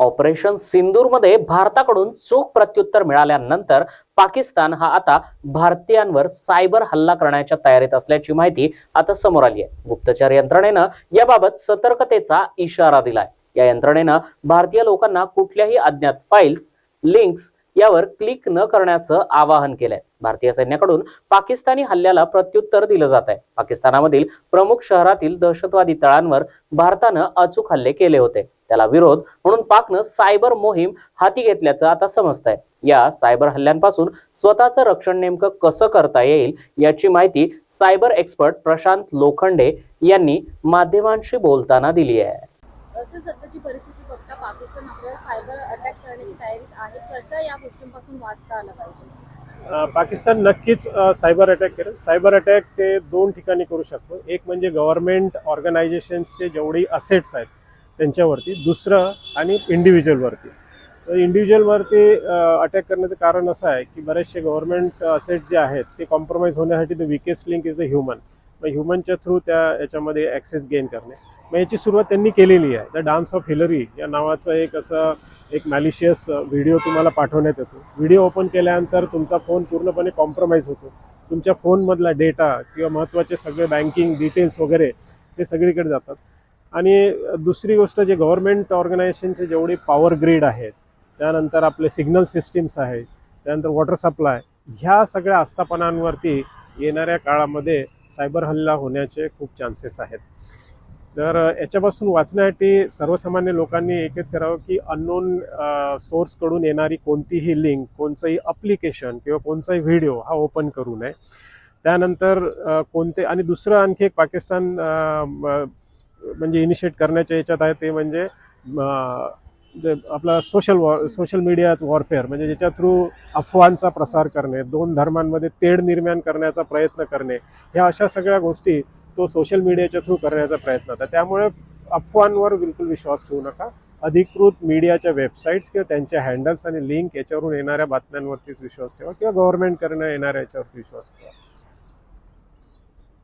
Operation सिंदूरमध्ये भारताकडून चोख प्रत्युत्तर मिळाल्यानंतर पाकिस्तान हा आता भारतीयांवर सायबर हल्ला करण्याच्या तयारीत असल्याची माहिती आता समोर आली आहे. गुप्तचर यंत्रणेनं याबाबत सतर्कतेचा इशारा दिलाय. या यंत्रणेनं भारतीय लोकांना कुठल्याही अज्ञात फाईल्स लिंक्स यावर क्लिक न करण्याचं आवाहन केलंय. भारतीय सैन्याकडून पाकिस्तानी हल्ल्याला प्रत्युत्तर दिलं जात आहे पाकिस्तानामधील प्रमुख शहरातील दहशतवादी तळांवर भारतानं अचूक हल्ले केले होते. त्याला विरोध म्हणून पाकनं सायबर मोहीम हाती घेतल्याचं आता समजतंय. या सायबर हल्ल्यांपासून स्वतःचं रक्षण नेमकं कसं करता येईल याची माहिती सायबर एक्सपर्ट प्रशांत लोखंडे यांनी माध्यमांशी बोलताना दिली आहे. सर सध्याची परिस्थिती बघता पाकिस्तान आपल्याला सायबर अटॅक करण्याची तयारीत आहे. कसं या गोष्टींपासून वाचता आलं पाहिजे? पाकिस्तान नक्कीच सायबर अटॅक करेल. सायबर अटॅक ते दोन ठिकाणी करू शकतो. एक म्हणजे गव्हर्नमेंट ऑर्गनायझेशन्सचे जेवढी असेट्स आहेत त्यांच्यावरती दुसरं आणि इंडिव्हिज्युअलवरती तर इंडिव्हिज्युअलवरती अटॅक करण्याचं कारण असं आहे की बरेचसे गव्हर्नमेंट असेट्स जे आहेत ते कॉम्प्रोमाइज होण्यासाठी the weakest link is the human मग ह्युमनच्या थ्रू त्या याच्यामध्ये ॲक्सेस गेन करणे. मग याची सुरुवात त्यांनी केलेली आहे. द डान्स ऑफ हिलरी या नावाचं एक असं एक मॅलिशियस व्हिडिओ तुम्हाला पाठवण्यात येतो. व्हिडिओ ओपन केल्यानंतर तुमचा फोन पूर्णपणे कॉम्प्रोमाइज होतो. तुमच्या फोनमधला डेटा किंवा महत्त्वाचे सगळे बँकिंग डिटेल्स वगैरे ते सगळीकडे जातात. आणि दुसरी गोष्ट जे गव्हर्नमेंट ऑर्गनायझेशनचे जेवढे पॉवर ग्रीड आहेत त्यानंतर आपले सिग्नल सिस्टीम्स आहेत त्यानंतर वॉटर सप्लाय ह्या सगळ्या आस्थापनांवरती येणाऱ्या काळामध्ये सायबर हल्ला होण्याचे खूप चान्सेस आहेत. तर याच्यापासून वाचण्यासाठी सर्वसामान्य लोकांनी एकच करावं की अननोन सोर्सकडून येणारी कोणतीही लिंक कोणचंही अप्लिकेशन किंवा कोणचाही व्हिडिओ हा ओपन करू नये. त्यानंतर कोणते आणि दुसरं आणखी एक पाकिस्तान म, म्हणजे इनिशिएट करण्याच्या याच्यात आहे ते म्हणजे जे आपला social war social media warfare म्हणजे ज्याच्या थ्रू अफवांचा प्रसार करणे दोन धर्मांमध्ये तेढ निर्माण करण्याचा प्रयत्न करणे ह्या अशा सगळ्या गोष्टी तो सोशल मीडियाच्या थ्रू करण्याचा प्रयत्न होता. त्यामुळे अफवांवर बिलकुल विश्वास ठेवू नका. अधिकृत मीडियाच्या वेबसाईट्स किंवा त्यांच्या हँडल्स आणि लिंक याच्यावरून येणाऱ्या बातम्यांवरतीच विश्वास ठेवा किंवा गव्हर्नमेंटकडनं येणाऱ्या याच्यावरती विश्वास ठेवा.